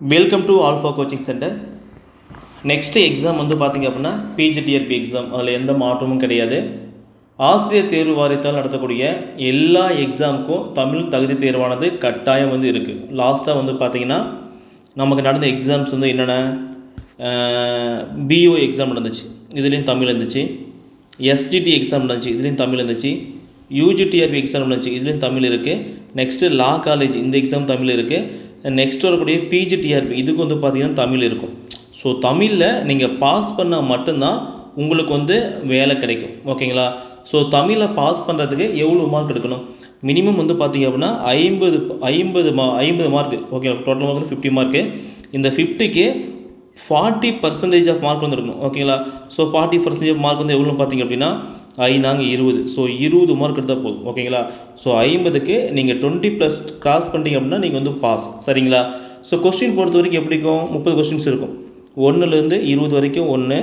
Welcome to alpha coaching centre next exam வந்து பார்த்தீங்க அப்படின்னா பிஜிடிஆர்பி எக்ஸாம் அதில் எந்த மாற்றமும் கிடையாது. ஆசிரியர் தேர்வு வாரியத்தால் நடத்தக்கூடிய எல்லா எக்ஸாமுக்கும் தமிழ் தகுதி தேர்வானது கட்டாயம் வந்து இருக்குது லாஸ்ட்டாக வந்து பார்த்திங்கன்னா நமக்கு நடந்த எக்ஸாம்ஸ் வந்து என்னென்ன? பிஓ எக்ஸாம் நடந்துச்சு. இதுலேயும் தமிழ் இருந்துச்சு. எஸ்டிடி எக்ஸாம் நடந்துச்சு. இதுலேயும் தமிழ் இருந்துச்சு. யூஜிடிஆர்பி எக்ஸாம் நடந்துச்சு. இதுலேயும் தமிழ் இருக்குது நெக்ஸ்ட்டு லா காலேஜ் இந்த எக்ஸாம் தமிழ் இருக்குது நெக்ஸ்ட் வரக்கூடிய பிஜிடிஆர்பி இதுக்கு வந்து பார்த்தீங்கன்னா தமிழ் இருக்கும். ஸோ தமிழில் நீங்கள் பாஸ் பண்ணால் மட்டும்தான் உங்களுக்கு வந்து வேலை கிடைக்கும். ஓகேங்களா? ஸோ தமிழில் பாஸ் பண்ணுறதுக்கு எவ்வளோ மார்க் எடுக்கணும்? மினிமம் வந்து பார்த்தீங்க அப்படின்னா ஐம்பது ஐம்பது மா ஐம்பது மார்க் ஓகே டோட்டல் மார்க் வந்து ஃபிஃப்டி மார்க்கு இந்த ஃபிஃப்டிக்கு ஃபார்ட்டி பர்சன்டேஜ் ஆஃப் மார்க் வந்து எடுக்கணும். ஓகேங்களா? ஸோ ஃபார்ட்டி பர்சன்டேஜ் மார்க் வந்து எவ்வளோ பார்த்தீங்க அப்படின்னா ஐநாங்க இருபது. ஸோ இருபது மார்க் எடுத்தால் போதும். ஓகேங்களா ஸோ ஐம்பதுக்கு நீங்கள் டுவெண்ட்டி ப்ளஸ் கிராஸ் பண்ணிட்டீங்க அப்படின்னா நீங்கள் வந்து பாஸ் சரிங்களா? ஸோ கொஸ்டின் பொறுத்த வரைக்கும் எப்படி இருக்கும்? முப்பது கொஸ்டின்ஸ் இருக்கும். ஒன்றுலேருந்து இருபது வரைக்கும் ஒன்று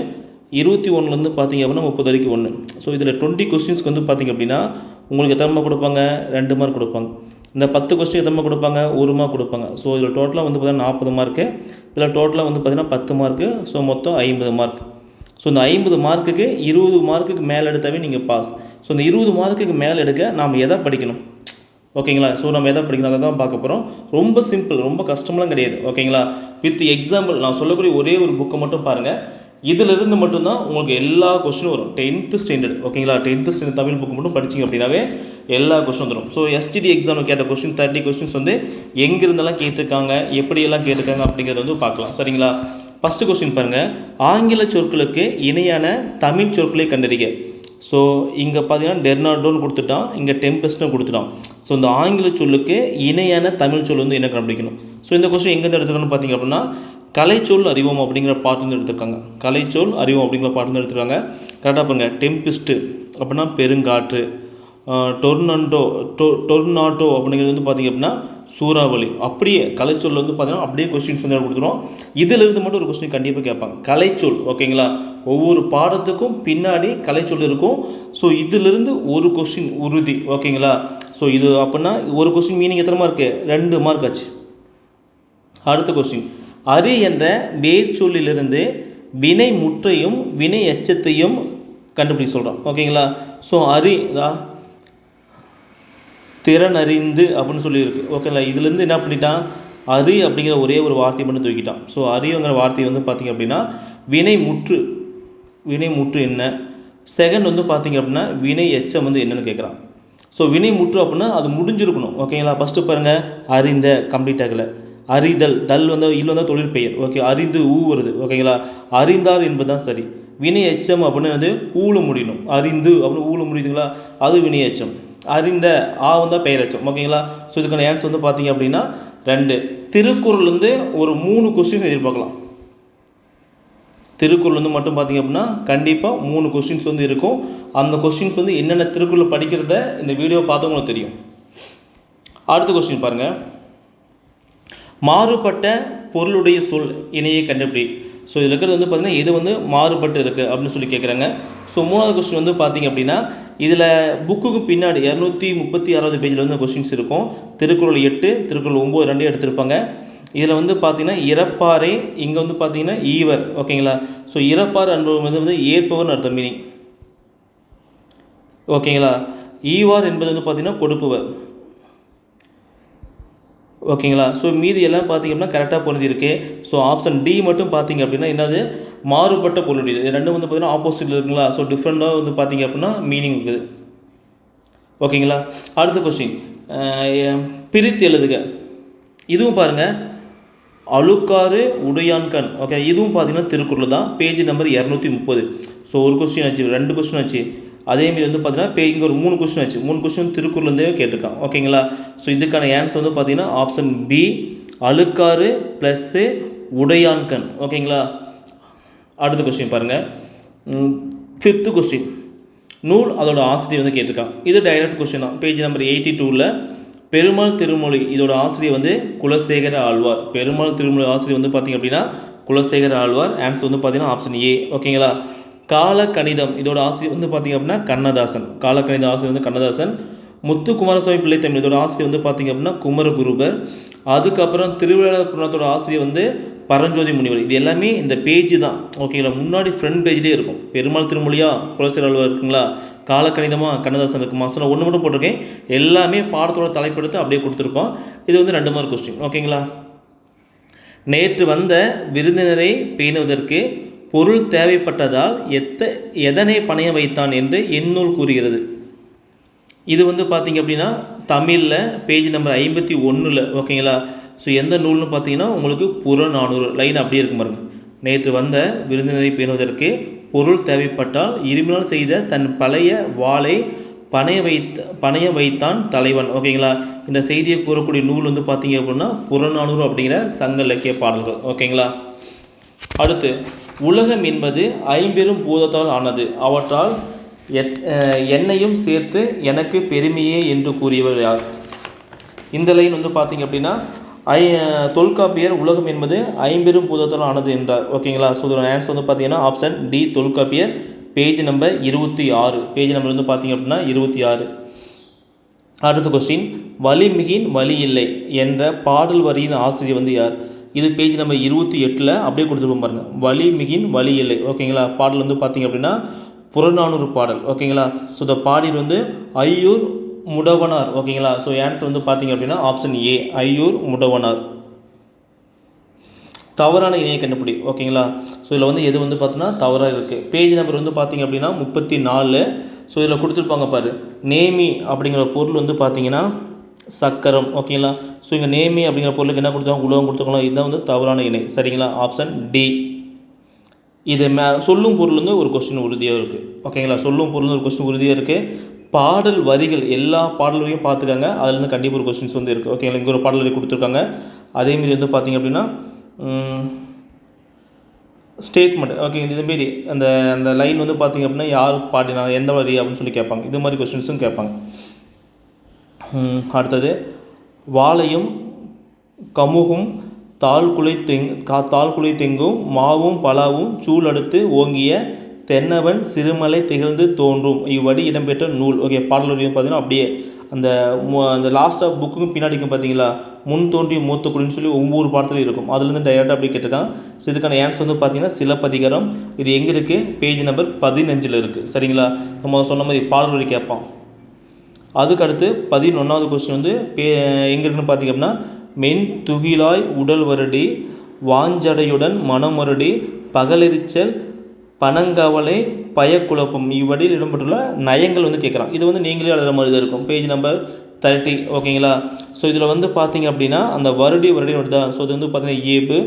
இருபத்தி ஒன்றுலேருந்து பார்த்தீங்க அப்படின்னா முப்பது வரைக்கும் ஒன்று ஸோ இதில் டுவெண்ட்டி கொஸ்டின்ஸ்க்கு வந்து பார்த்தீங்க அப்படின்னா உங்களுக்கு எத்தனை மார்க் கொடுப்பாங்க? ரெண்டு மார்க் கொடுப்பாங்க. இந்த பத்து கொஸ்டின் எத்தனை மார்க் கொடுப்பாங்க? ஒரு மார்க் கொடுப்பாங்க. ஸோ இதில் டோட்டலாக வந்து பார்த்தீங்கன்னா நாற்பது மார்க்கு இதில் டோட்டலாக வந்து பார்த்தீங்கன்னா பத்து மார்க்கு ஸோ மொத்தம் ஐம்பது மார்க் ஸோ இந்த ஐம்பது மார்க்குக்கு இருபது மார்க்குக்கு மேலே எடுத்தாவே நீங்கள் பாஸ் ஸோ இந்த இருபது மார்க்குக்கு மேலே எடுக்க நாம் எதை படிக்கணும்? ஓகேங்களா? ஸோ நம்ம எதை படிக்கணும்? அதை தான் பார்க்க போகிறோம் ரொம்ப சிம்பிள் ரொம்ப கஷ்டம்லாம் கிடையாது. ஓகேங்களா? வித் எக்ஸாம்பிள் நான் சொல்லக்கூடிய ஒரே ஒரு புக்கை மட்டும் பாருங்கள் இதிலிருந்து மட்டும்தான் உங்களுக்கு எல்லா கொஸ்டினும் வரும். டென்த்து ஸ்டாண்டர்ட் ஓகேங்களா? டென்த்து ஸ்டாண்டர்ட் தமிழ் புக் மட்டும் படிச்சிங்க அப்படின்னாவே எல்லா கொஸ்டின் வந்துடும் ஸோ எஸ்டிடி எக்ஸாமில் கேட்ட கொஸ்டின் தேர்ட்டி கொஸ்டின்ஸ் வந்து எங்கேருந்தெல்லாம் கேட்டிருக்காங்க? எப்படியெல்லாம் கேட்டிருக்காங்க அப்படிங்கிறத வந்து பார்க்கலாம். சரிங்களா? ஃபஸ்ட்டு கொஸ்டின் பாருங்கள் ஆங்கில சொற்களுக்கு இணையான தமிழ் சொற்களை கண்டறிக. ஸோ இங்கே பார்த்தீங்கன்னா டெர்னாடோன்னு கொடுத்துட்டான். இங்கே டெம்பஸ்ட்னு கொடுத்துட்டான். ஸோ இந்த ஆங்கில சொல்லுக்கு இணையான தமிழ் சொல் வந்து என்ன கண்டுபிடிக்கணும்? ஸோ இந்த கொஸ்டின் எங்கேருந்து எடுத்துக்கணும்னு பார்த்தீங்க அப்படின்னா கலைச்சொல் அறிவோம் அப்படிங்கிற பாட்டு வந்து எடுத்திருக்காங்க. கலைச்சொல் அறிவோம் அப்படிங்கிற பாட்டு வந்து எடுத்துருக்காங்க. கரெக்டாக பாருங்க. டெம்பிஸ்ட்டு அப்படின்னா பெருங்காற்று. டொர்னண்டோ டொ டொர்னாட்டோ அப்படிங்கிறது வந்து பார்த்திங்க அப்படின்னா சூறாவளி. அப்படியே கலைச்சொல் வந்து பார்த்தீங்கன்னா அப்படியே கொஸ்டின்ஸ் வந்து கொடுத்துருவோம். இதிலிருந்து மட்டும் ஒரு கொஸ்டின் கண்டிப்பாக கேட்பாங்க. கலைச்சொல் ஓகேங்களா? ஒவ்வொரு பாடத்துக்கும் பின்னாடி கலைச்சொல் இருக்கும். ஸோ இதிலிருந்து ஒரு கொஸ்டின் உறுதி ஓகேங்களா? ஸோ இது அப்படின்னா ஒரு கொஸ்டின் மீனிங் எத்தனை மார்க்கு ரெண்டு மார்க் ஆச்சு. அடுத்த கொஸ்டின் அரி என்ற வேர் சொல்லிலிருந்து வினை முற்றையும் வினை எச்சத்தையும் கண்டுபிடிக்க சொல்கிறோம் ஓகேங்களா? ஸோ அரி தான் திறனறிந்து அப்படின்னு சொல்லியிருக்கு. ஓகேங்களா இதுலேருந்து என்ன பண்ணிட்டான்? அரி அப்படிங்கிற ஒரே ஒரு வார்த்தையை மட்டும் தூக்கிட்டான். ஸோ அரிங்கிற வார்த்தை வந்து பார்த்திங்க அப்படின்னா வினை முற்று. வினை முற்று என்ன? செகண்ட் வந்து பார்த்திங்க அப்படின்னா வினை எச்சம் வந்து என்னென்னு கேட்குறான். ஸோ வினை முற்று அப்படின்னா அது முடிஞ்சிருக்கணும். ஓகேங்களா ஃபஸ்ட்டு பாருங்கள் அறிந்த கம்ப்ளீட் ஆகலை. அறிதல் தல் வந்து இல் வந்தால் தொழில் பெயர் ஓகே அறிந்து ஊ வருது. ஓகேங்களா அறிந்தார் என்பது தான் சரி. வினை எச்சம் அப்படின்னு அது ஊழ முடியணும். அறிந்து அப்படின்னு ஊழ முடியுதுங்களா? அது வினை எச்சம். அறிந்த ஆ வந்தால் பெயரச்சம் ஓகேங்களா ஸோ இதுக்கான ஆன்சர் வந்து பார்த்தீங்க அப்படின்னா ரெண்டு. திருக்குறள் வந்து ஒரு மூணு கொஸ்டின் எதிர்பார்க்கலாம். திருக்குறள் வந்து மட்டும் பார்த்தீங்க அப்படின்னா கண்டிப்பாக மூணு கொஸ்டின்ஸ் வந்து இருக்கும். அந்த கொஸ்டின்ஸ் வந்து என்னென்ன திருக்குறள் படிக்கிறத இந்த வீடியோ பார்த்தவங்களுக்கு தெரியும். அடுத்த கொஸ்டின் பாருங்கள் மாறுபட்ட பொருளுடைய சொல் இணையை கண்டுபிடி. ஸோ இதில் இருக்கிறது வந்து பார்த்திங்கன்னா எது வந்து மாறுபட்டு இருக்குது அப்படின்னு சொல்லி கேட்குறாங்க ஸோ மூணாவது கொஸ்டின் வந்து பார்த்திங்க அப்படின்னா இதில் புக்குக்கு பின்னாடி இரநூத்தி முப்பத்தி ஆறாவது பேஜில் வந்து கொஸ்டின்ஸ் இருக்கும். திருக்குறள் எட்டு திருக்குறள் ஒம்பது ரெண்டே எடுத்திருப்பாங்க. இதில் வந்து பார்த்திங்கன்னா இறப்பாறை இங்கே வந்து பார்த்திங்கன்னா ஈவர் ஓகேங்களா ஸோ இறப்பார் என்பது வந்து வந்து ஏற்பவர்னு அர்த்தம் மீனிங் ஓகேங்களா ஈவார் என்பது வந்து பார்த்திங்கன்னா கொடுப்பவர். ஓகேங்களா? ஸோ மீதி எல்லாம் பார்த்திங்க அப்படின்னா கரெக்டாக பொருந்திருக்கு ஸோ ஆப்ஷன் டி மட்டும் பார்த்திங்க அப்படின்னா என்னது? மாறுபட்ட பொருளுடையது. இது ரெண்டும் வந்து பார்த்திங்கன்னா ஆப்போசிட்டில் இருக்குங்களா? ஸோ டிஃப்ரெண்ட்டாக வந்து பார்த்திங்க அப்படின்னா மீனிங் இருக்குது. ஓகேங்களா? அடுத்த கொஸ்டின் பிரித்து எழுதுக. இதுவும் பாருங்கள் அழுக்காறு உடையான்கண் ஓகே இதுவும் பார்த்திங்கன்னா திருக்குறள் தான். பேஜ் நம்பர் இரநூத்தி முப்பது. ஸோ ஒரு கொஸ்டின் ஆச்சு ரெண்டு கொஸ்டின் ஆச்சு. அதேமாரி வந்து பார்த்தீங்கன்னா இப்போ இங்கே ஒரு மூணு கொஸ்டின் ஆச்சு. மூணு கொஸ்டின் திருக்குறள்லேருந்தே கேட்டிருக்கான் ஓகேங்களா? ஸோ இதுக்கான ஆன்சர் வந்து பார்த்தீங்கன்னா ஆப்ஷன் பி அழுக்காறு ப்ளஸ்ஸு உடையான்கண். ஓகேங்களா? அடுத்த கொஸ்டின் பாருங்கள் ஃபிஃப்த்து கொஸ்டின் நூல் அதோட ஆசிரியர் வந்து கேட்டிருக்கான் இது டைரக்ட் கொஸ்டின் தான். பேஜ் நம்பர் எயிட்டி டூவில் பெருமாள் திருமொழி. இதோட ஆசிரியர் வந்து குலசேகர ஆழ்வார். பெருமாள் திருமொழி ஆசிரியர் வந்து பார்த்திங்க அப்படின்னா குலசேகர ஆழ்வார். ஆன்சர் வந்து பார்த்தீங்கன்னா ஆப்ஷன் ஏ ஓகேங்களா? கால கணிதம் இதோட ஆசிரியர் வந்து பார்த்திங்க அப்படின்னா கண்ணதாசன். கால கணித ஆசிரியர் வந்து கண்ணதாசன். முத்து குமாரசாமி பிள்ளை தமிழ். இதோட ஆசிரியர் வந்து பார்த்திங்க அப்படின்னா குமரகுருபர். அதுக்கப்புறம் திருவிழாபுரத்தோட ஆசிரியர் வந்து பரஞ்சோதி முனிவர். இது எல்லாமே இந்த பேஜ் தான். ஓகேங்களா? முன்னாடி ஃப்ரண்ட் பேஜ்லேயே இருக்கும். பெருமாள் திருமொழியா குலசேர அலுவலர் இருக்குங்களா? காலக்கணிதமாக கண்ணதாசன் இருக்குமா? மாசம் ஒன்று மட்டும் போட்டிருக்கேன். எல்லாமே பாடத்தோட தலைப்படுத்து அப்படியே கொடுத்துருக்கோம். இது வந்து ரெண்டு மார்க் கொஸ்டின் ஓகேங்களா? நேற்று வந்த விருந்தினரை பேணுவதற்கு பொருள் தேவைப்பட்டதால் எத்த எதனை பணைய வைத்தான் என்று எந்நூல் கூறுகிறது. இது வந்து பார்த்தீங்க அப்படின்னா தமிழில் பேஜ் நம்பர் ஐம்பத்தி ஒன்றில் ஓகேங்களா ஸோ எந்த நூல்னு பார்த்தீங்கன்னா உங்களுக்கு புறநானூறு லைன் அப்படியே இருக்கும் பாருங்க. நேற்று வந்த விருந்தினரை பேணுவதற்கு பொருள் தேவைப்பட்டால் இருமினால் செய்த தன் பழைய வாளை பணைய வைத்த பணைய வைத்தான் தலைவன் ஓகேங்களா இந்த செய்தியை கூறக்கூடிய நூல் வந்து பார்த்தீங்க அப்படின்னா புறநானூறு அப்படிங்கிற சங்க இலக்கிய பாடல்கள் ஓகேங்களா அடுத்து உலகம் என்பது ஐம்பெரும் பூதத்தால் ஆனது. அவற்றால் எத் என்னையும் சேர்த்து எனக்கு பெருமையே என்று கூறியவர் யார்? இந்த லைன் வந்து பார்த்தீங்க அப்படின்னா ஐ தொல்காப்பியர் உலகம் என்பது ஐம்பெரும் பூதத்தால் ஆனது என்றார். ஓகேங்களா ஸோ இதோட ஆன்சர் வந்து பார்த்தீங்கன்னா option D Tholkappiyar. Page number இருபத்தி ஆறு. பேஜ் நம்பர் வந்து பார்த்தீங்க அப்படின்னா இருபத்தி ஆறு. அடுத்த கொஸ்டின் வலிமிகின் வலி இல்லை என்ற பாடல் வரியின் ஆசிரியர் வந்து யார்? இது பேஜ் நம்பர் இருபத்தி எட்டில் அப்படியே கொடுத்துருப்போம் பாருங்க. வலிமிகின் வலி இல்லை ஓகேங்களா பாடல் வந்து பார்த்தீங்க அப்படின்னா புறநானூறு பாடல். ஓகேங்களா ஸோ இந்த பாடியர் வந்து ஐயூர் முடவனார். ஓகேங்களா ஸோ ஆன்சர் வந்து பார்த்தீங்க அப்படின்னா ஆப்ஷன் ஏ ஐயூர் முடவனார். தவறான இணையை கண்டுபிடி. ஓகேங்களா ஸோ இதில் வந்து எது வந்து பார்த்தோன்னா தவறாக இருக்குது பேஜ் நம்பர் வந்து பார்த்தீங்க அப்படின்னா முப்பத்தி நாலு. ஸோ இதில் கொடுத்துருப்பாங்க பாரு. நேமி அப்படிங்கிற பொருள் வந்து பார்த்தீங்கன்னா சக்கரம் ஓகேங்களா ஸோ இங்கே நேமி அப்படிங்கிற பொருளுக்கு என்ன கொடுத்தாங்க உலகம் கொடுத்துருக்கலாம் இதுதான் வந்து தவறான இணை சரிங்களா? ஆப்ஷன் டி இது மே சொல்லும் பொருளுங்க ஒரு கொஸ்டின் உறுதியாக இருக்குது ஓகேங்களா சொல்லும் பொருளுங்க ஒரு கொஸ்டின் உறுதியாக இருக்குது பாடல் வரிகள் எல்லா பாடல் வரியும் பார்த்துக்காங்க. அதுலேருந்து கண்டிப்பாக ஒரு கொஸ்டின்ஸ் வந்து இருக்குது ஓகேங்களா இங்கே ஒரு பாடல் வரி கொடுத்துருக்காங்க. அதேமாரி வந்து பார்த்தீங்க அப்படின்னா ஸ்டேட்மெண்ட் ஓகே இதுமாரி அந்த அந்த லைன் வந்து பார்த்திங்க அப்படின்னா யார் பாடினா எந்த வரி அப்படின்னு சொல்லி கேட்பாங்க. இது மாதிரி கொஸ்டின்ஸும் கேட்பாங்க. அடுத்தது வாழையும் கமுகும் தாழ்குலை தெங் கா தாழ்குலை தெங்கும் மாவும் பலாவும் சூழடுத்து ஓங்கிய தென்னவன் சிறுமலை திகழ்ந்து தோன்றும். இவ்வடி இடம்பெற்ற நூல். ஓகே பாடல் வரி பார்த்தீங்கன்னா அப்படியே அந்த அந்த லாஸ்ட் ஆஃப் புக்குக்கும் பின்னாடிக்கும் பார்த்தீங்களா முன் தோன்றிய மூத்தக்குடின்னு சொல்லி ஒவ்வொரு பாடத்துலையும் இருக்கும். அதுலேருந்து டைரெக்டாக அப்படி கேட்டிருக்காங்க ஸோ இதுக்கான ஆன்சர் வந்து பார்த்தீங்கன்னா சிலப்பதிகாரம். இது எங்கே இருக்குது பேஜ் நம்பர் பதினஞ்சில் இருக்குது சரிங்களா? நம்ம சொன்ன மாதிரி பாடல் வரி கேட்பான் அதுக்கு அடுத்து பதினொன்றாவது கொஸ்டின் வந்து பே எங்கே இருக்குன்னு பார்த்தீங்க அப்படின்னா மென் துகிலாய் உடல் வருடி வாஞ்சடையுடன் மனம் பகலெரிச்சல் பனங்கவலை பயக்குழப்பம். இவ்வடியில் இடம்பெற்றுள்ள நயங்கள் வந்து கேட்குறான் இது வந்து நீங்களே எழுதுகிற மாதிரி தான் இருக்கும். பேஜ் நம்பர் தேர்ட்டி ஓகேங்களா ஸோ இதில் வந்து பார்த்தீங்க அப்படின்னா அந்த வருடி வருடி வருதா ஸோ இது வந்து பார்த்தீங்கன்னா ஏபு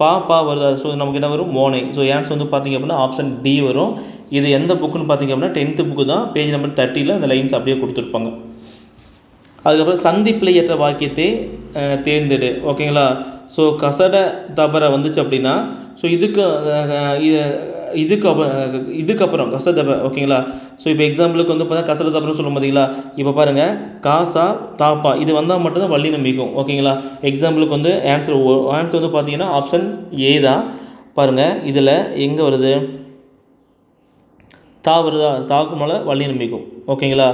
பா பா வருதா? ஸோ நமக்கு என்ன வரும்? மோனை. ஸோ ஆன்சர் வந்து பார்த்தீங்க அப்படின்னா ஆப்ஷன் டி வரும். இது எந்த புக்குன்னு பார்த்தீங்க அப்படின்னா டென்த்து புக்கு தான். பேஜ் நம்பர் தேர்ட்டியில் அந்த லைன்ஸ் அப்படியே கொடுத்துருப்பாங்க. அதுக்கப்புறம் சந்திப்பிழையற்ற வாக்கியத்தை தேர்ந்தெடு. ஓகேங்களா ஸோ கசட தபர வந்துச்சு அப்படின்னா ஸோ இதுக்கு இது- இதுக்கு அப்புறம் இதுக்கப்புறம் கசதப ஓகேங்களா ஸோ இப்போ எக்ஸாம்பிளுக்கு வந்து பார்த்தா கசட தபரம் சொல்லும் பார்த்தீங்களா இப்போ பாருங்கள் காசா தாப்பா இது வந்தால் மட்டும்தான் வள்ளி நம்பிக்கும் ஓகேங்களா எக்ஸாம்பிளுக்கு வந்து ஆன்சர் ஆன்சர் வந்து பார்த்தீங்கன்னா ஆப்ஷன் ஏ தான். பாருங்கள் இதில் எங்கே வருது? தா வருதா தாக்கு மேலே வள்ளி நம்பிக்கும் ஓகேங்களா?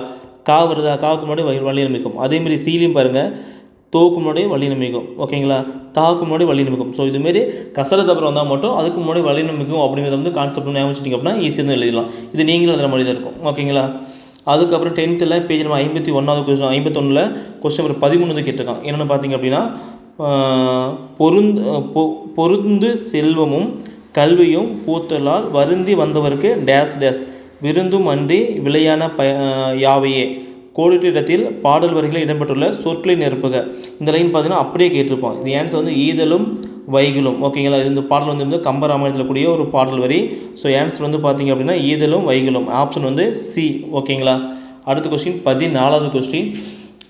கா வருதா காவுக்கு முன்னாடி வள்ளி நம்பிக்கும் அதேமாரி சீலையும் பாருங்கள் தோக்கு முன்னாடி வள்ளி நம்பிக்கும் ஓகேங்களா? தாக்கு முன்னாடி வள்ளி நம்பிக்கும் ஸோ இதுமாரி கசரத்து அப்புறம் வந்தால் மட்டும் அதுக்கு முன்னாடி வள்ளி நம்பிக்கும் அப்படிங்கிறத வந்து கான்செப்ட் ஞாபகம் வச்சுட்டிங்க அப்படின்னா ஈஸியாக தான் எழுதிடலாம். இது நீங்களும் அதில் மாதிரி தான் இருக்கும். ஓகேங்களா? அதுக்கப்புறம் டென்த்தில் பேஜ் நம்ம ஐம்பத்தி ஒன்றாவது கொஸ்டின் ஐம்பத்தொன்னில் கொஸ்டின் நம்பர் பதிமூணு வந்து கேட்டிருக்கான் என்னென்னு பார்த்தீங்க அப்படின்னா பொருந்து பொ- பொருந்து செல்வமும் கல்வியும் பூத்தலால் வருந்தி வந்தவருக்கு டேஸ் டேஸ் விருந்தும் அன்றி விளையான ப யாவையே. கோடிட்டிடத்தில் பாடல் வரிகளில் இடம்பெற்றுள்ள சொற்களை நிரப்புக. இந்த லைன் பார்த்தீங்கன்னா அப்படியே கேட்டிருப்போம் இது ஆன்சர் வந்து ஈதலும் வைகிலும். ஓகேங்களா இது இந்த பாடல் வந்து வந்து கம்பராமாயணத்தில் கூடிய ஒரு பாடல் வரி. ஸோ ஆன்சர் வந்து பார்த்தீங்க அப்படின்னா ஈதலும் வைகிலும். ஆப்ஷன் வந்து சி ஓகேங்களா அடுத்த கொஸ்டின் பதினாலாவது கொஸ்டின்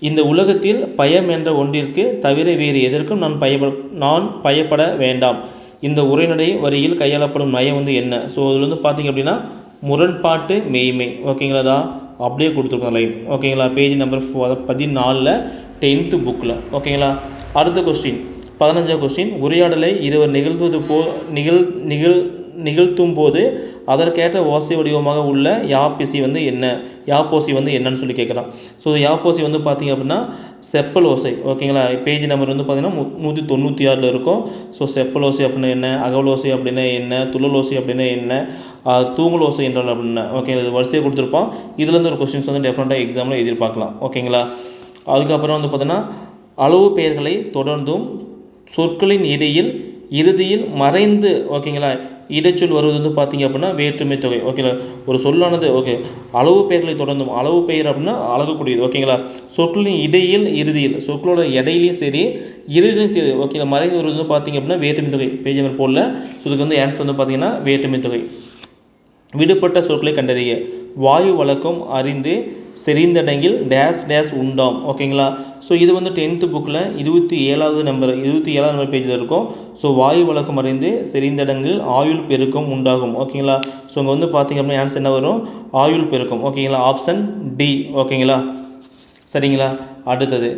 இந்த உலகத்தில் பயம் என்ற ஒன்றிற்கு தவிர வேறு எதற்கும் நான் பயப்பட நான் பயப்பட வேண்டாம். இந்த உரைநடை வரியில் கையாளப்படும் நயம் வந்து என்ன? ஸோ இதில் வந்து பார்த்தீங்க அப்படின்னா முரண்பாட்டு மெய்மை. ஓகேங்களா அப்படியே கொடுத்துருக்கோம் லைன் ஓகேங்களா பேஜ் நம்பர் பதினாலில் டென்த்து புக்கில் ஓகேங்களா அடுத்த கொஸ்டின் பதினஞ்சாவது கொஸ்டின் உரையாடலை இருவர் நிகழ்வது போ நிகழ் நிகழ் நிகழ்த்தும் போது அதற்கேற்ற ஓசை வடிவமாக உள்ள யாப்பிசி வந்து என்ன? யாப்போசி வந்து என்னன்னு சொல்லி கேட்குறான் ஸோ யாப்போசி வந்து பார்த்தீங்க அப்படின்னா செப்பல் ஓசை. ஓகேங்களா பேஜ் நம்பர் வந்து பார்த்தீங்கன்னா மு- நூற்றி தொண்ணூற்றி ஆறில் இருக்கும். ஸோ செப்பல் ஓசை அப்படின்னா என்ன? அகவல் ஓசை அப்படின்னா என்ன? துள்ளல் ஓசை அப்படின்னா என்ன? தூங்கல் ஓசை என்றால் அப்படின்னா ஓகே இது வரிசையை கொடுத்துருப்போம். இதுலேருந்து ஒரு கொஸ்டின்ஸ் வந்து டெஃபினட்டாக எக்ஸாமில் எதிர்பார்க்கலாம் ஓகேங்களா அதுக்கப்புறம் வந்து பார்த்தீங்கன்னா அளவு பெயர்களை தொடர்ந்தும் சொற்களின் இடையில் இறுதியில் மறைந்து ஓகேங்களா இடைச்சொல் வருவது வந்து பார்த்திங்க அப்படின்னா வேற்றுமை தொகை. ஓகேங்களா ஒரு சொல்லானது ஓகே அளவு பெயர்களை தொடர்ந்தும் அளவு பெயர் அப்படின்னா அழகக்கூடியது ஓகேங்களா சொற்களின் இடையில் இறுதியில் சொற்களோட இடையிலையும் சரி இறுதியிலையும் சரி ஓகேங்களா மறைந்து வருவது வந்து பார்த்தீங்க அப்படின்னா வேற்றுமை தொகை. பேஜ் நம்பர் போடல ஸோ இதுக்கு வந்து ஆன்சர் வந்து பார்த்திங்கன்னா வேற்றுமை தொகை. விடுபட்ட சொற்களை கண்டறிய வாயு வழக்கம் அறிந்து செறிந்தடங்கில் டேஸ் டேஸ் உண்டாம். ஓகேங்களா ஸோ இது வந்து டென்த்து புக்கில் இருபத்தி ஏழாவது நம்பர் இருபத்தி ஏழாவது நம்பர் பேஜில் இருக்கும். ஸோ வாயு வழக்கம் அறிந்து செறிந்தடங்கில் ஆயுள் பெருக்கம் உண்டாகும். ஓகேங்களா ஸோ இங்கே வந்து பார்த்தீங்க அப்படின்னா ஆன்சர் என்ன வரும்? ஆயுள் பெருக்கம். ஓகேங்களா ஆப்ஷன் டி ஓகேங்களா சரிங்களா? அடுத்தது.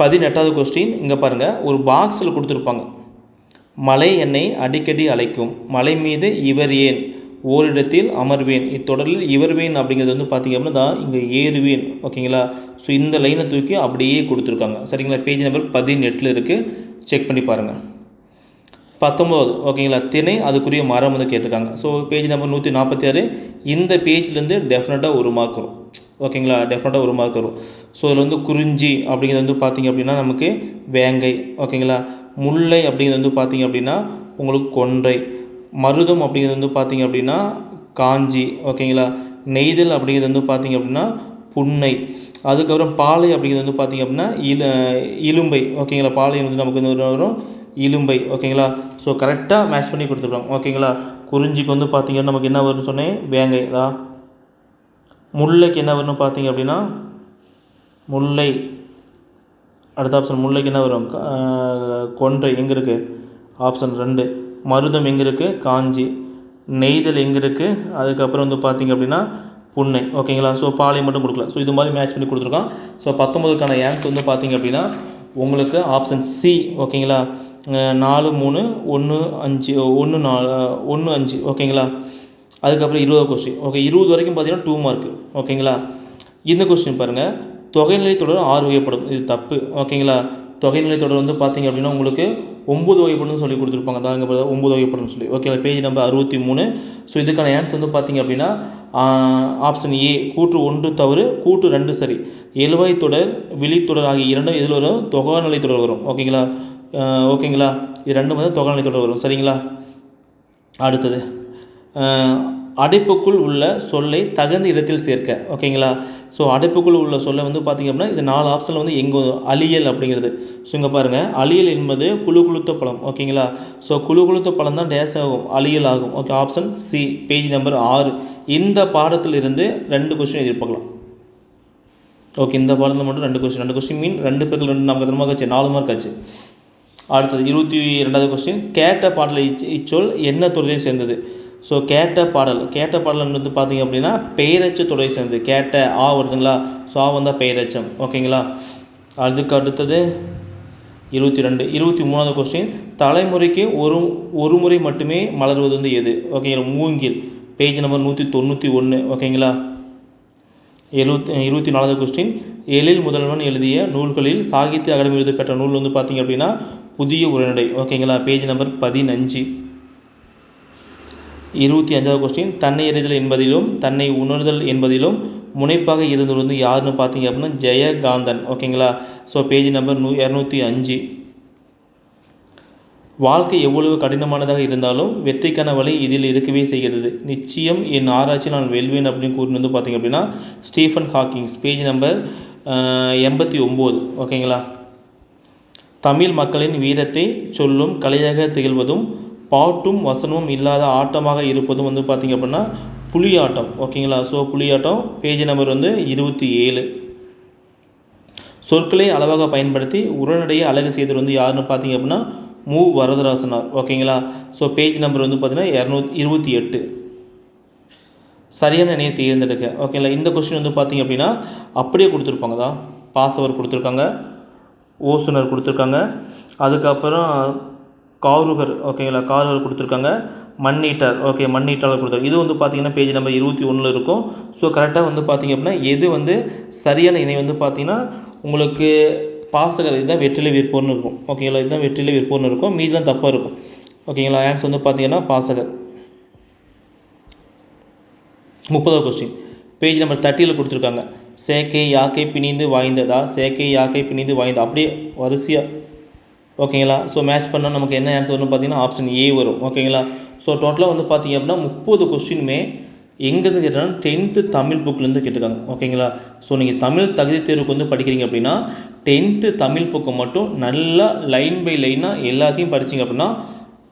பதினெட்டாவது கொஸ்டின் இங்கே பாருங்கள் ஒரு பாக்ஸில் கொடுத்துருப்பாங்க. மலை என்னை அடிக்கடி அழைக்கும். மலை மீது இவர் ஏன்? ஓரிடத்தில் அமர்வேன். இத்தொடரில் இவர்வேன் அப்படிங்கிறது வந்து பார்த்திங்க அப்படின்னா தான் இங்கே ஏறுவேன். ஓகேங்களா? ஸோ இந்த லைனை தூக்கி அப்படியே கொடுத்துருக்காங்க. சரிங்களா? பேஜ் நம்பர் பதினெட்டில் இருக்குது செக் பண்ணி பாருங்கள் பத்தொம்போது. ஓகேங்களா? திணை அதுக்குரிய மரம் வந்து கேட்டிருக்காங்க. ஸோ பேஜ் நம்பர் நூற்றி நாற்பத்தி ஆறு இந்த பேஜ்லேருந்து டெஃபினட்டாக ஒரு மார்க் வரும். ஓகேங்களா? டெஃபினட்டாக ஒரு மார்க் வரும். ஸோ இதில் வந்து குறிஞ்சி அப்படிங்கிறது வந்து பார்த்திங்க அப்படின்னா நமக்கு வேங்கை. ஓகேங்களா? முல்லை அப்படிங்கிறது வந்து பார்த்திங்க அப்படின்னா உங்களுக்கு கொன்றை. மருதம் அப்படிங்கிறது வந்து பார்த்திங்க அப்படின்னா காஞ்சி ஓகேங்களா? நெய்தல் அப்படிங்கிறது வந்து பார்த்திங்க அப்படின்னா புன்னை. அதுக்கப்புறம் பாலை அப்படிங்கிறது வந்து பார்த்திங்க அப்படின்னா இல இலும்பை ஓகேங்களா? பாலை வந்து நமக்கு வந்து வரும்? இலும்பை ஓகேங்களா? ஸோ கரெக்டாக மேட்ச் பண்ணி கொடுத்துக்கலாம் ஓகேங்களா? குறிஞ்சிக்கு வந்து பார்த்திங்கன்னா நமக்கு என்ன வரும்னு சொன்னேன்? வேங்கை தான் முல்லைக்கு என்ன வரும்னு பார்த்தீங்க அப்படின்னா முல்லை. அடுத்த ஆப்ஷன் முல்லைக்கு என்ன வரும்? கொன்றை எங்கே இருக்குது ஆப்ஷன் ரெண்டு. மருதம் எங்கே இருக்குது காஞ்சி. நெய்தல் எங்கே இருக்குது அதுக்கப்புறம் வந்து பார்த்திங்க அப்படின்னா புண்ணை ஓகேங்களா? ஸோ பாலை மட்டும் கொடுக்கல ஸோ இது மாதிரி மேட்ச் பண்ணி கொடுத்துருக்கோம். ஸோ பத்தொம்பதுக்கான ஆன்சர் வந்து பார்த்திங்க அப்படின்னா உங்களுக்கு ஆப்ஷன் சி ஓகேங்களா? நாலு மூணு ஒன்று அஞ்சு ஒன்று நாலு ஒன்று அஞ்சு ஓகேங்களா? அதுக்கப்புறம் இருபது கொஸ்டின் ஓகே இருபது வரைக்கும் பார்த்தீங்கன்னா டூ மார்க் ஓகேங்களா? இந்த கொஸ்டின் பாருங்கள் தொகைநிலை தொடர் ஆறு வகைப்படும் இது தப்பு. ஓகேங்களா? தொகைநிலை தொடர் வந்து பார்த்திங்க அப்படின்னா உங்களுக்கு ஒம்பது வகைப்படும் சொல்லி கொடுத்துருப்பாங்க. தான் இங்கே ஒம்பது வகைப்படும் சொல்லி. ஓகே பேஜ் நம்பர் அறுபத்தி மூணு. ஸோ இதுக்கான ஆன்சர் வந்து பார்த்தீங்க அப்படின்னா ஆப்ஷன் ஏ கூற்று ஒன்று தவறு கூற்று ரெண்டு சரி. எழுவாய் தொடர் விழித்தொடர் ஆகிய இரண்டும் இதில் வரும் தொகைநிலை தொடர் வரும். ஓகேங்களா ஓகேங்களா இது ரெண்டும் வந்து தொகைநிலை தொடர் வரும். சரிங்களா? அடுத்தது அடைப்புக்குள் உள்ள சொல்லை தகுந்த இடத்தில் சேர்க்க. ஓகேங்களா? ஸோ அடைப்புக்குள் உள்ள சொல்லை வந்து பார்த்திங்க அப்படின்னா இது நாலு ஆப்ஷனில் வந்து எங்கே அழியல் அப்படிங்கிறது. ஸோ இங்கே பாருங்கள் அழியல் என்பது குழு குளுத்த பழம். ஓகேங்களா? ஸோ குழு குளுத்த பழம் தான் டேஸ் ஆகும். அழியல் ஆகும். Okay option C page number ஆறு. இந்த பாடத்தில் இருந்து ரெண்டு கொஸ்டின் எதிர்பார்க்கலாம் ஓகே இந்த பாடத்தில் மட்டும் ரெண்டு கொஸ்டின் ரெண்டு கொஸ்டின் மீன் ரெண்டு பேருக்கு ரெண்டு நமக்கு எத்தனை மார்க் ஆச்சு. நாலு மார்க் ஆச்சு. அடுத்தது இருபத்தி ரெண்டாவது கொஸ்டின் கேட்ட பாடலில் இச்சொல் என்ன தொழிலையும் சேர்ந்தது? ஸோ கேட்ட பாடல் கேட்ட பாடல் வந்து பார்த்தீங்க அப்படின்னா பெயரச்ச தொடரை கேட்ட ஆ வருதுங்களா? ஸோ ஆ வந்தால் பெயரச்சம் ஓகேங்களா அதுக்கு அடுத்தது இருபத்தி ரெண்டு இருபத்தி மூணாவது கொஸ்டின் தலைமுறைக்கு ஒரு ஒரு முறை மட்டுமே மலர்வது வந்து எது? ஓகேங்களா மூங்கில். பேஜ் நம்பர் நூற்றி தொண்ணூற்றி ஒன்று ஓகேங்களா எழுபத்தி இருபத்தி நாலாவது கொஸ்டின் எழில் முதல்வன் எழுதிய நூல்களில் சாகித்ய அகாடமி விருது பெற்ற நூல் வந்து பார்த்தீங்க அப்படின்னா புதிய உரைநடை. ஓகேங்களா பேஜ் நம்பர் பதினஞ்சு. இருபத்தி அஞ்சாவது கொஸ்டின் தன்னை அறிதல் என்பதிலும் தன்னை உணர்தல் என்பதிலும் முனைப்பாக இருந்தவர் வந்து யாருன்னு பார்த்தீங்க அப்படின்னா ஜெயகாந்தன். ஓகேங்களா ஸோ பேஜ் நம்பர் நூ இரநூத்தி அஞ்சு. வாழ்க்கை எவ்வளவு கடினமானதாக இருந்தாலும் வெற்றிக்கான வழி இதில் இருக்கவே செய்கிறது. நிச்சயம் என் ஆராய்ச்சி நான் வெல்வேன் அப்படின்னு கூறினது வந்து பார்த்தீங்க அப்படின்னா ஸ்டீஃபன் ஹாக்கிங்ஸ். பேஜ் நம்பர் எண்பத்தி ஒம்பது. ஓகேங்களா தமிழ் மக்களின் வீரத்தை சொல்லும் கலையாக திகழ்வதும் பாட்டும் வசனமும் இல்லாத ஆட்டமாக இருப்பதும் வந்து பார்த்திங்க அப்படின்னா புலியாட்டம். ஓகேங்களா ஸோ புலியாட்டம் பேஜ் நம்பர் வந்து இருபத்தி ஏழு. சொற்களை அளவாக பயன்படுத்தி உடனடியே அழகு செய்தவர் வந்து யாருன்னு பார்த்தீங்க அப்படின்னா மு. வரதராசனார். ஓகேங்களா ஸோ பேஜ் நம்பர் வந்து பார்த்தீங்கன்னா இரநூத்தி இருபத்தி எட்டு. சரியான இணையை தேர்ந்தெடுக்க. ஓகேங்களா இந்த கொஸ்டின் வந்து பார்த்திங்க அப்படின்னா அப்படியே கொடுத்துருப்பாங்க தான். பாசவர் கொடுத்துருக்காங்க. ஓசுனர் கொடுத்துருக்காங்க. அதுக்கப்புறம் காருகர் ஓகேங்களா காருகர் கொடுத்துருக்காங்க. மண்ணீட்டர் ஓகே மண்ணீட்டாளர் கொடுத்துருக்காங்க. இது வந்து பார்த்தீங்கன்னா பேஜ் நம்பர் இருபத்தி ஒன்றில் இருக்கும். ஸோ கரெக்டாக வந்து பார்த்தீங்க அப்படின்னா எது வந்து சரியான இணை வந்து பார்த்தீங்கன்னா உங்களுக்கு பாசகர் இதுதான் வெற்றிலை விற்போர்னு இருக்கும். ஓகேங்களா இதுதான் வெற்றிலை விற்போர்னு இருக்கும். மீதிலாம் தப்பாக இருக்கும். ஓகேங்களா ஆன்சர் வந்து பார்த்தீங்கன்னா பாசகர். முப்பதாவது கொஸ்டின் பேஜ் நம்பர் தேர்ட்டியில் கொடுத்துருக்காங்க. சேக்கை யாக்கை பிணிந்து வாய்ந்ததா? சேக்கை யாக்கை பிணிந்து வாய்ந்தா அப்படியே வரிசையாக ஓகேங்களா? ஸோ மேட்ச் பண்ணால் நமக்கு என்ன ஆன்சர் வரும்னு பார்த்தீங்கன்னா ஆப்ஷன் ஏ வரும். ஓகேங்களா? ஸோ டோட்டலாக வந்து பார்த்தீங்க அப்படின்னா முப்பது கொஸ்டினுமே எங்கேருந்து கேட்டாலும் டென்த்து தமிழ் புக்லேருந்து கேட்டிருக்காங்க. ஓகேங்களா? ஸோ நீங்கள் தமிழ் தகுதி தேர்வுக்கு வந்து படிக்கிறீங்க அப்படின்னா டென்த்து தமிழ் புக்கை மட்டும் நல்லா லைன் பை லைனாக எல்லாத்தையும் படிச்சீங்க அப்படின்னா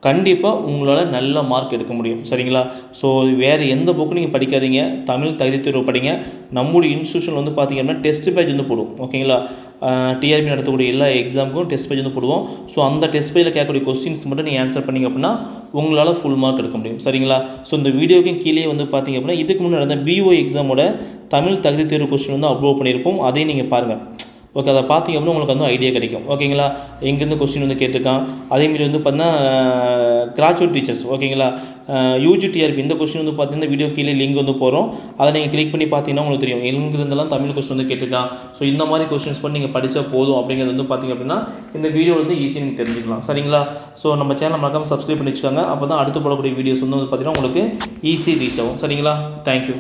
கண்டிப்பாக உங்களால் நல்ல மார்க் எடுக்க முடியும். சரிங்களா? ஸோ வேறு எந்த புக்கும் நீங்கள் படிக்காதீங்க. தமிழ் தகுதி தேர்வு படிங்க. நம்முடைய இன்ஸ்டியூஷன் வந்து பார்த்தீங்க அப்படின்னா டெஸ்ட் பேஜ் வந்து போடும். ஓகேங்களா? டிஆர்பி நடத்தக்கூடிய எல்லா எக்ஸாமுக்கும் டெஸ்ட் பேஜ் வந்து போடுவோம். ஸோ அந்த டெஸ்ட் பேஜில் கேட்கக்கூடிய கொஸ்டின்ஸ் மட்டும் நீங்கள் ஆன்சர் பண்ணிங்க அப்படின்னா உங்களால் ஃபுல் மார்க் எடுக்க முடியும். சரிங்களா? ஸோ இந்த வீடியோக்கும் கீழே வந்து பார்த்தீங்க அப்படின்னா இதுக்கு முன்னாடி நடந்த பிஓ எக்ஸாமோட தமிழ் தகுதி தேர்வு கொஸ்டின் வந்து அப்லோட் பண்ணியிருப்போம். அதையும் நீங்கள் பாருங்கள் ஓகே அதை பார்த்தீங்க அப்படின்னா உங்களுக்கு வந்து ஐடியா கிடைக்கும். ஓகேங்களா எங்கேருந்து கொஸ்டின் வந்து கேட்டிருக்கான். அதேமாரி வந்து பார்த்தீங்கன்னா கிராஜுவேட் டீச்சர்ஸ் ஓகேங்களா யூஜி டிஆர்பி இந்த கொஸ்டின் வந்து பார்த்தீங்கன்னா வீடியோ கீழே லிங்க் வந்து போகிறோம் அதை நீங்கள் கிளிக் பண்ணி பார்த்தீங்கன்னா உங்களுக்கு தெரியும். எங்கிருந்தெல்லாம் தமிழ் கொஸ்டின் வந்து கேட்டிருக்கான். ஸோ இந்த மாதிரி கொஸ்டின்ஸ் பண்ணி நீங்கள் படித்தா போதும் அப்படிங்கிறது வந்து பார்த்தீங்க அப்படின்னா இந்த வீடியோ வந்து ஈஸியாக நீங்கள் தெரிஞ்சுக்கலாம். சரிங்களா? ஸோ நம்ம சேனல் மறக்காமல் சப்ஸ்கிரைப் பண்ணி வச்சுக்கோங்க அப்போ தான் அடுத்து போடக்கூடிய வீடியோஸ் வந்து வந்து பார்த்தீங்கன்னா உங்களுக்கு ஈஸி ரீச் ஆகும். சரிங்களா? தேங்க்யூ